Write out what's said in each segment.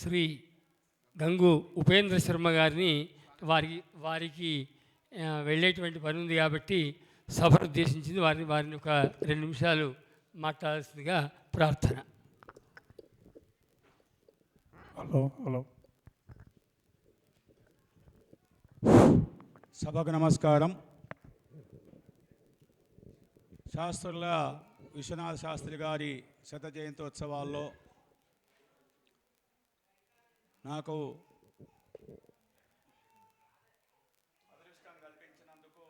శ్రీ గంగు ఉపేంద్ర శర్మ గారిని వారికి వారికి వెళ్ళేటువంటి పని ఉంది కాబట్టి సభను ఉద్దేశించింది వారిని వారిని ఒక రెండు నిమిషాలు మాట్లాడాల్సిందిగా ప్రార్థన. Hello hello. సభకు నమస్కారం. శాస్త్రుల విశ్వనాథ శాస్త్రి గారి శత జయంతోత్సవాల్లో నాకు అదృష్టం కల్పించినందుకు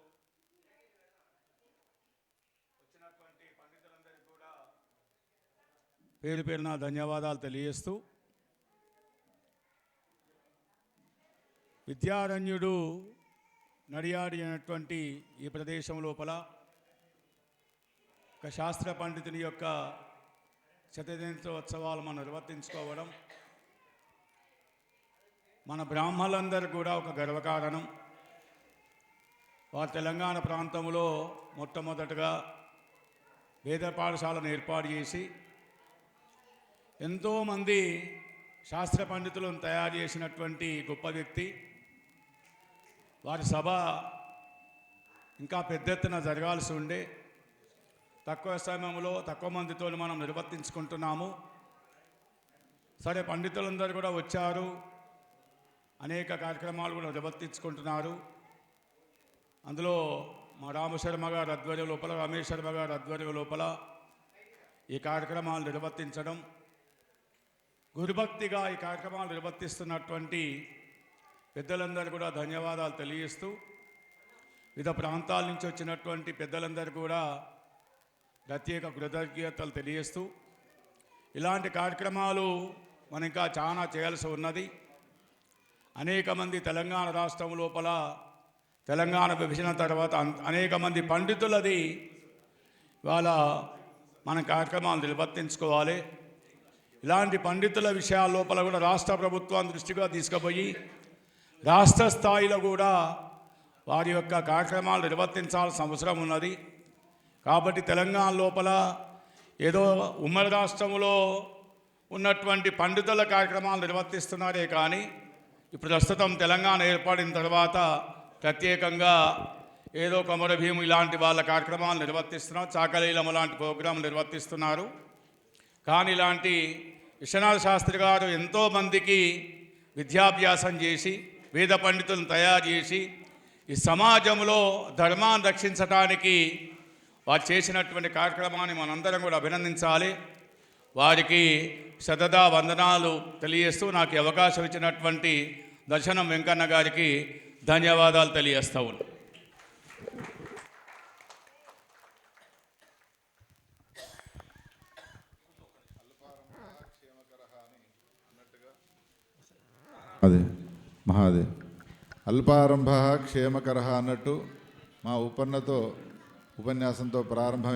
వచ్చినటువంటి పండితులందరికీ కూడా పేరు పేరున ధన్యవాదాలు తెలియజేస్తూ విద్యారణ్యుడు నడియాడి అయినటువంటి ఈ ప్రదేశం లోపల ఒక శాస్త్ర పండితుని యొక్క శతదినోత్సవాలు మనం నిర్వర్తించుకోవడం మన బ్రాహ్మణులందరూ కూడా ఒక గర్వకారణం. వారు తెలంగాణ ప్రాంతంలో మొట్టమొదటగా వేద పాఠశాలను ఏర్పాటు చేసి ఎంతోమంది శాస్త్ర పండితులను తయారు చేసినటువంటి గొప్ప వ్యక్తి. వారి సభ ఇంకా పెద్ద ఎత్తున జరగాల్సి ఉండే తక్కువ సమయంలో తక్కువ మందితో మనం నిర్వర్తించుకుంటున్నాము. సరే పండితులందరూ కూడా వచ్చారు. అనేక కార్యక్రమాలు కూడా నిర్వర్తించుకుంటున్నారు. అందులో మా రామశర్మ గారు ఆధ్వర్యం లోపల రమేష్ శర్మ గారు ఆధ్వర్యం లోపల ఈ కార్యక్రమాలు నిర్వర్తించడం గురుభక్తిగా ఈ కార్యక్రమాలు నిర్వర్తిస్తున్నటువంటి పెద్దలందరూ కూడా ధన్యవాదాలు తెలియజేస్తూ వివిధ ప్రాంతాల నుంచి వచ్చినటువంటి పెద్దలందరూ కూడా ప్రత్యేక కృతజ్ఞతలు తెలియజేస్తూ ఇలాంటి కార్యక్రమాలు మనం ఇంకా చాలా చేయాల్సి ఉన్నది. అనేక మంది తెలంగాణ రాష్ట్రం లోపల తెలంగాణ విభజన తర్వాత అనేక మంది పండితులది ఇవాళ మన కార్యక్రమాలు నిర్వర్తించుకోవాలి. ఇలాంటి పండితుల విషయాల లోపల కూడా రాష్ట్ర ప్రభుత్వం దృష్టిగా తీసుకుపోయి రాష్ట్ర స్థాయిలో కూడా వారి యొక్క కార్యక్రమాలు నిర్వర్తించాల్సిన అవసరం ఉన్నది. కాబట్టి తెలంగాణ లోపల ఏదో ఉమ్మడి రాష్ట్రంలో ఉన్నటువంటి పండితుల కార్యక్రమాలు నిర్వర్తిస్తున్నారే కానీ ఇప్పుడు ప్రస్తుతం తెలంగాణ ఏర్పడిన తర్వాత ప్రత్యేకంగా ఏదో కొమర భీము ఇలాంటి వాళ్ళ కార్యక్రమాలు నిర్వర్తిస్తున్నారు చాకలీలము లాంటి ప్రోగ్రాం నిర్వర్తిస్తున్నారు. కానీ ఇలాంటి విశ్వనాథ శాస్త్రి గారు ఎంతోమందికి విద్యాభ్యాసం చేసి వేద పండితులను తయారు చేసి ఈ సమాజంలో ధర్మాన్ని రక్షించడానికి వారు చేసినటువంటి కార్యక్రమాన్ని మనందరం కూడా అభినందించాలి. వారికి శతదా వందనాలు తెలియజేస్తూ నాకు అవకాశం ఇచ్చినటువంటి దర్శనం వెంకన్న గారికి ధన్యవాదాలు తెలియజేస్తా ఉన్నాను అదే మహాదే అల్పారంభ క్షేమకర అన్నట్టు మా ఉపన్నతో ఉపన్యాసంతో ప్రారంభం